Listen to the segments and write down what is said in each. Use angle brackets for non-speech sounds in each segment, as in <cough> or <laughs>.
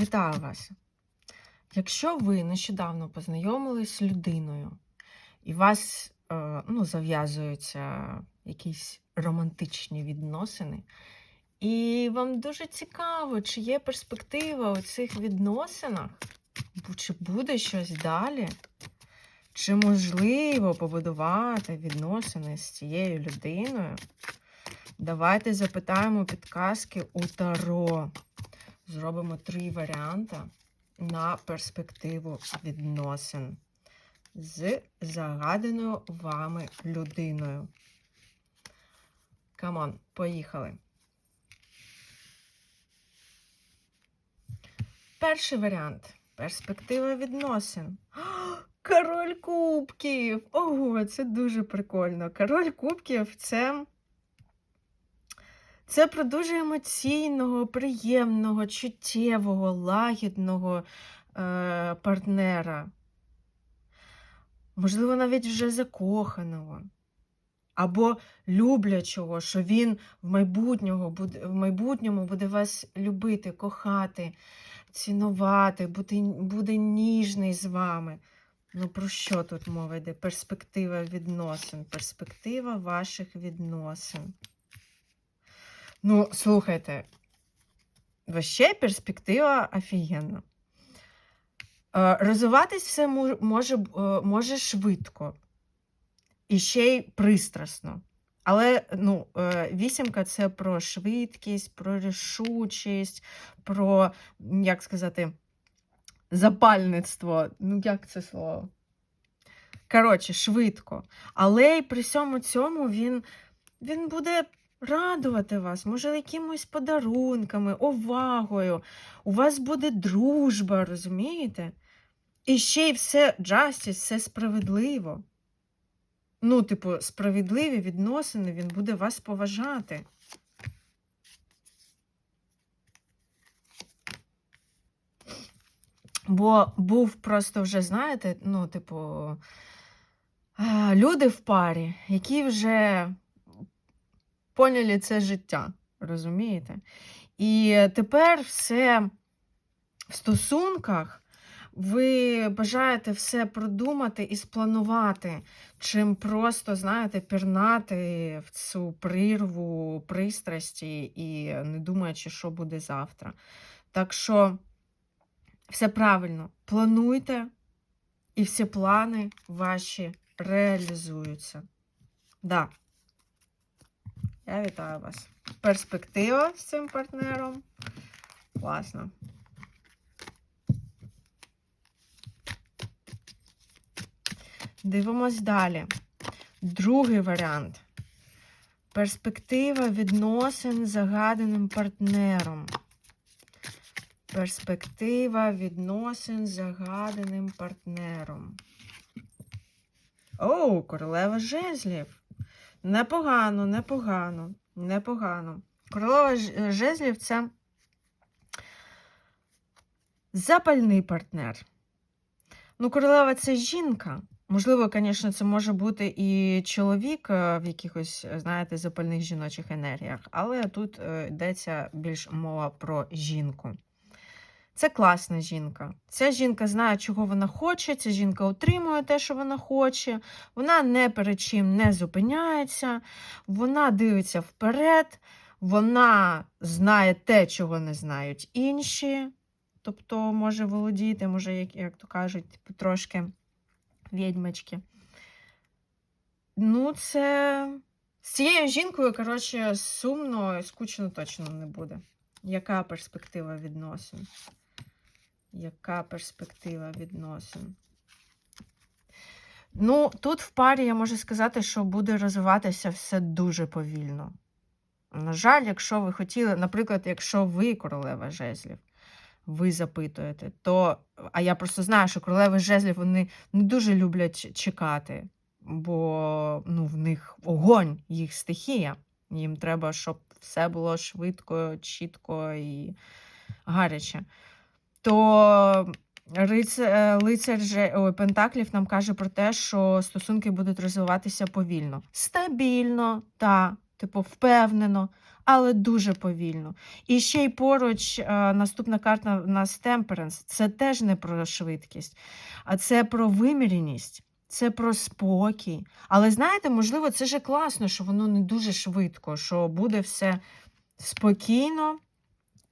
Вітаю вас! Якщо ви нещодавно познайомились з людиною, і вас е, ну, зав'язуються якісь романтичні відносини, і вам дуже цікаво, чи є перспектива у цих відносинах, чи буде щось далі, чи можливо побудувати відносини з цією людиною, давайте запитаємо підказки у Таро. Зробимо три варіанти на перспективу відносин з загаданою вами людиною. Камон, поїхали. Перший варіант перспектива відносин. Король кубків! Ого, це дуже прикольно. Король кубків це. Це про дуже емоційного, приємного, чуттєвого, лагідного е, партнера. Можливо, навіть вже закоханого. Або люблячого, що він в майбутнього буде, в майбутньому буде вас любити, кохати, цінувати, бути, буде ніжний з вами. Ну, про що тут мова йде? Перспектива відносин, перспектива ваших відносин. Ну, слухайте, вообще перспектива офігенна. Е, Розвиватись все може, е, може швидко і ще й пристрасно. Але ну, е, вісімка це про швидкість, про рішучість, про, як сказати, запальництво. Ну, як це слово? Коротше, швидко. Але й при всьому цьому він, він буде радувати вас, може, якимось подарунками, увагою. У вас буде дружба, розумієте? І ще й все justice, все справедливо. Ну, типу, справедливі відносини, він буде вас поважати. Бо був просто вже, знаєте, ну, типу, люди в парі, які вже поняли це життя, розумієте? І тепер все в стосунках ви бажаєте все продумати і спланувати, чим просто, знаєте, пірнати в цю прірву пристрасті і не думаючи, що буде завтра. Так що все правильно, плануйте, і всі плани ваші реалізуються. Да. Я вітаю вас. Перспектива з цим партнером. Класно. Дивимось далі. Другий варіант. Перспектива відносин з загаданим партнером. Перспектива відносин з загаданим партнером. Оу, королева жезлів. Непогано, непогано, непогано. Королева жезлів це запальний партнер. Ну, королева це жінка. Можливо, звісно, це може бути і чоловік е, в якихось, е, знаєте, запальних жіночих енергіях, але тут е, йдеться більш мова про жінку. Це класна жінка. Ця жінка знає, чого вона хоче, ця жінка отримує те, що вона хоче, вона не перед чим не зупиняється, вона дивиться вперед, вона знає те, чого не знають інші. Тобто може володіти, може, як, як то кажуть, трошки відьмачки. Ну, це з цією жінкою, коротше, сумно скучно точно не буде. Яка перспектива відносин? Яка перспектива відносин? Ну, тут в парі я можу сказати, що буде розвиватися все дуже повільно. На жаль, якщо ви хотіли, наприклад, якщо ви королева жезлів, ви запитуєте, то. А я просто знаю, що королеви жезлів вони не дуже люблять чекати, бо ну, в них огонь, їх стихія. Їм треба, щоб все було швидко, чітко і гаряче. То лицар же, Пентаклів нам каже про те, що стосунки будуть розвиватися повільно. Стабільно, та, типу, впевнено, але дуже повільно. І ще й поруч е, наступна карта в нас Temperance. Це теж не про швидкість, а це про вимірність, це про спокій. Але знаєте, можливо, це ж класно, що воно не дуже швидко, що буде все спокійно,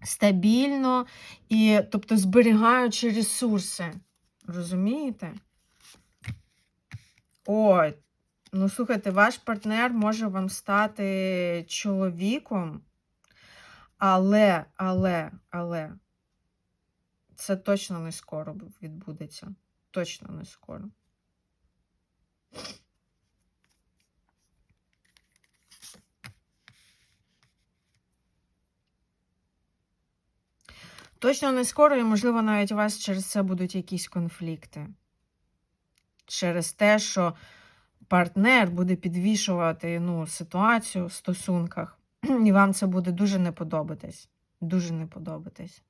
стабільно і, тобто, зберігаючи ресурси. Розумієте? Ой, ну слухайте, ваш партнер може вам стати чоловіком, але, але, але це точно не скоро відбудеться. Точно не скоро. Точно не скоро, і, можливо, навіть у вас через це будуть якісь конфлікти. Через те, що партнер буде підвішувати ну, ситуацію в стосунках, і вам це буде дуже не подобатись. Дуже не подобатись.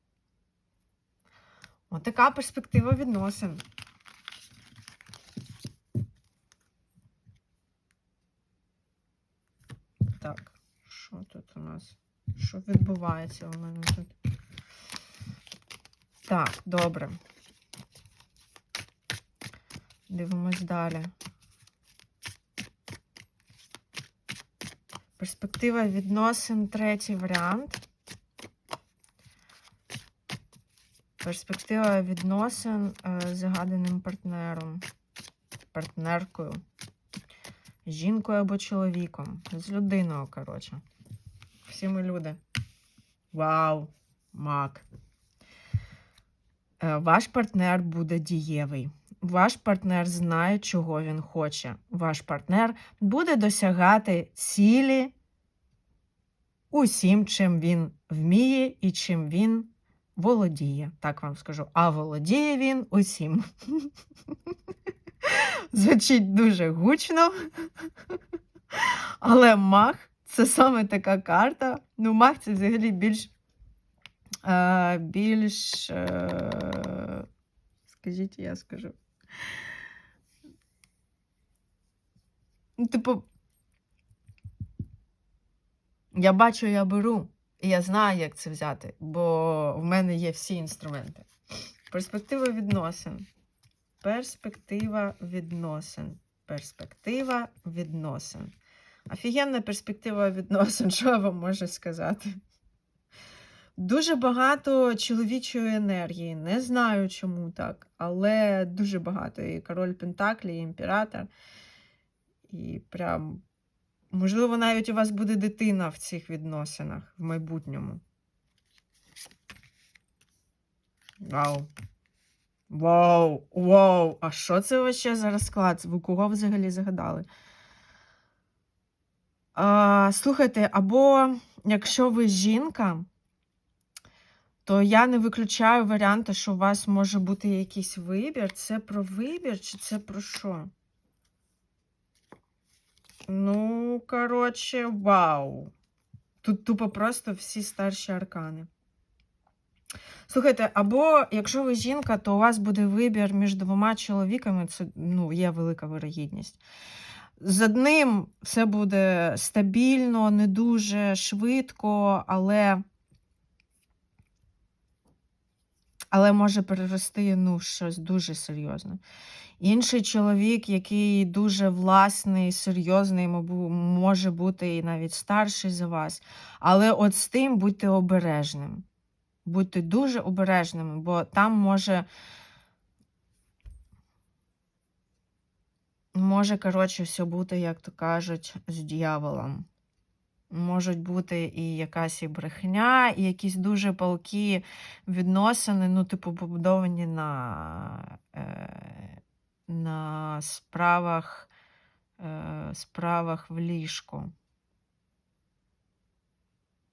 Отака перспектива відносин. Так, що тут у нас? Що відбувається у мене тут? Так, добре. Дивимось далі. Перспектива відносин третій варіант. Перспектива відносин е, з загаданим партнером, партнеркою, жінкою або чоловіком, з людиною, коротше. Всі ми люди. Вау, мак. Е, Ваш партнер буде дієвий. Ваш партнер знає, чого він хоче. Ваш партнер буде досягати цілі усім, чим він вміє і чим він володіє. Так вам скажу. А володіє він усім. <laughs> Звучить дуже гучно. Але мах це саме така карта. Ну, мах це взагалі більш. е, більш. Скажіть, я скажу. Ну, типу, я бачу, я беру, і я знаю, як це взяти, бо в мене є всі інструменти. Перспектива відносин. Перспектива відносин. Перспектива відносин. Офігенна перспектива відносин, <laughs> що я вам можу сказати? Дуже багато чоловічої енергії. Не знаю, чому так, але дуже багато. І король Пентаклі, і імператор. І прям, можливо, навіть у вас буде дитина в цих відносинах в майбутньому. Вау. Вау, вау! А що це вообще за розклад? Ви кого взагалі загадали? А, слухайте, або якщо ви жінка, то я не виключаю варіанти, що у вас може бути якийсь вибір. Це про вибір чи це про що? Ну, коротше, вау. Тут тупо просто всі старші аркани. Слухайте, або якщо ви жінка, то у вас буде вибір між двома чоловіками, це ну, є велика вирогідність. З одним все буде стабільно, не дуже швидко, але але може перерости ну, щось дуже серйозне. Інший чоловік, який дуже власний, серйозний, може бути і навіть старший за вас. Але от з тим будьте обережним. Будьте дуже обережними, бо там може. Може, коротше, все бути, як то кажуть, з дьяволом. Можуть бути і якась і брехня, і якісь дуже палкі відносини, ну, типу, побудовані на, е, на справах, е, справах в ліжку.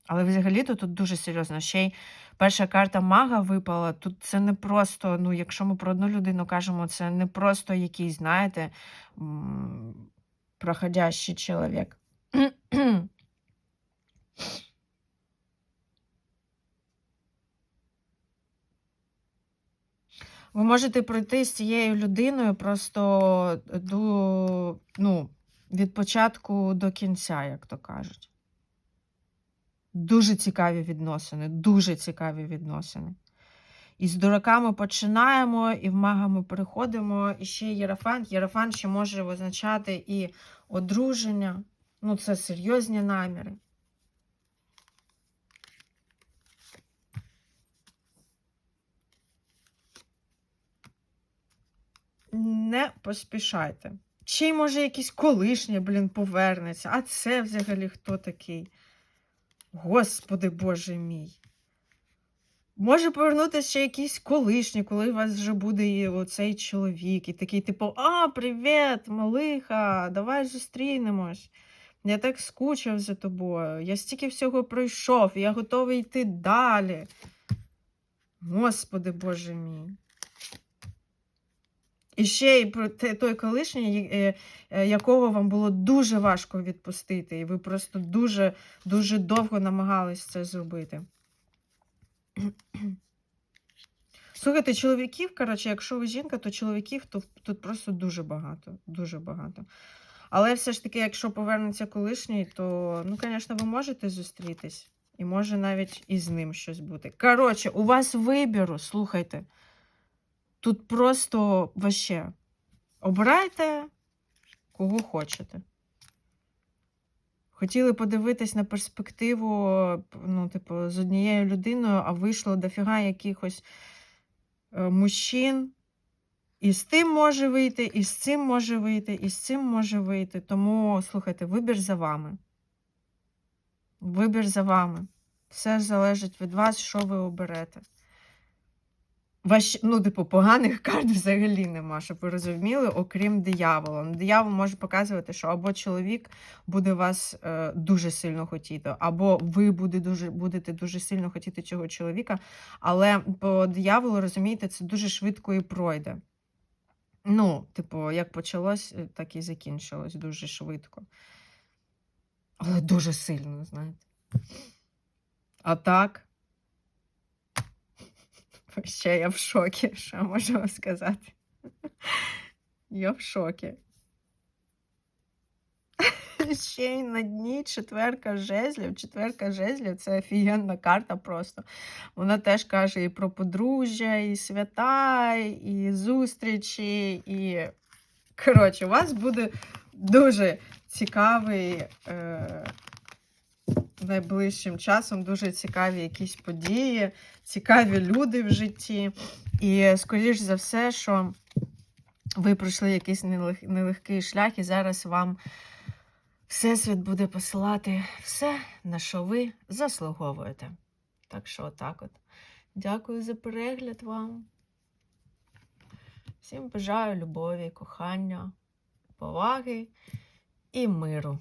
Але взагалі-то тут дуже серйозно. Ще й перша карта мага випала. Тут це не просто, ну, якщо ми про одну людину кажемо, це не просто якийсь, знаєте, проходящий чоловік. Ви можете пройти з цією людиною просто до, ну, від початку до кінця, як то кажуть. Дуже цікаві відносини, дуже цікаві відносини. І з дураками починаємо, і в магами переходимо. І ще єрафант. Єрафант ще може означати і одруження. Ну, це серйозні наміри. Не поспішайте. Ще може якийсь колишній, блін, повернеться. А це взагалі хто такий? Господи Боже мій. Може повернутися ще якийсь колишній, коли у вас вже буде оцей чоловік, і такий, типу, а, привіт, малиха, давай зустрінемось. Я так скучив за тобою. Я стільки всього пройшов, я готовий йти далі. Господи Боже мій. І ще й про той колишній, е, е, якого вам було дуже важко відпустити, і ви просто дуже, дуже довго намагались це зробити. Слухайте, чоловіків, коротше, якщо ви жінка, то чоловіків то, тут просто дуже багато. Дуже багато. Але все ж таки, якщо повернеться колишній, то, ну, звісно, ви можете зустрітись. І може навіть і з ним щось бути. Коротше, у вас вибіру, слухайте. Тут просто ваще. Обирайте, кого хочете. Хотіли подивитись на перспективу, ну, типу, з однією людиною, а вийшло дофіга якихось е, мужчин. І з тим може вийти, і з цим може вийти, і з цим може вийти. Тому, слухайте, вибір за вами. Вибір за вами. Все залежить від вас, що ви оберете. Ваш, ну, типу, поганих <laughs> карт взагалі нема, щоб ви розуміли, окрім диявола. Ну, Диявол може показувати, що або чоловік буде вас е, дуже сильно хотіти, або ви буде дуже, будете дуже сильно хотіти цього чоловіка. Але по дияволу, розумієте, це дуже швидко і пройде. Ну, типу, як почалось, е, так і закінчилось дуже швидко. Але дуже сильно, знаєте. А так. Ще я в шокі, що можу вам сказати. Я в шокі. Ще й на дні четверка жезлів. Четверка жезлів це офігенна карта просто. Вона теж каже і про подружжя, і свята, і зустрічі, і. Коротше, у вас буде дуже цікавий. Е... Найближчим часом дуже цікаві якісь події, цікаві люди в житті. І, скоріш за все, що ви пройшли якийсь нелег- нелегкий шлях, і зараз вам Всесвіт буде посилати все, на що ви заслуговуєте. Так що, отак от. Дякую за перегляд вам. Всім бажаю любові, кохання, поваги і миру.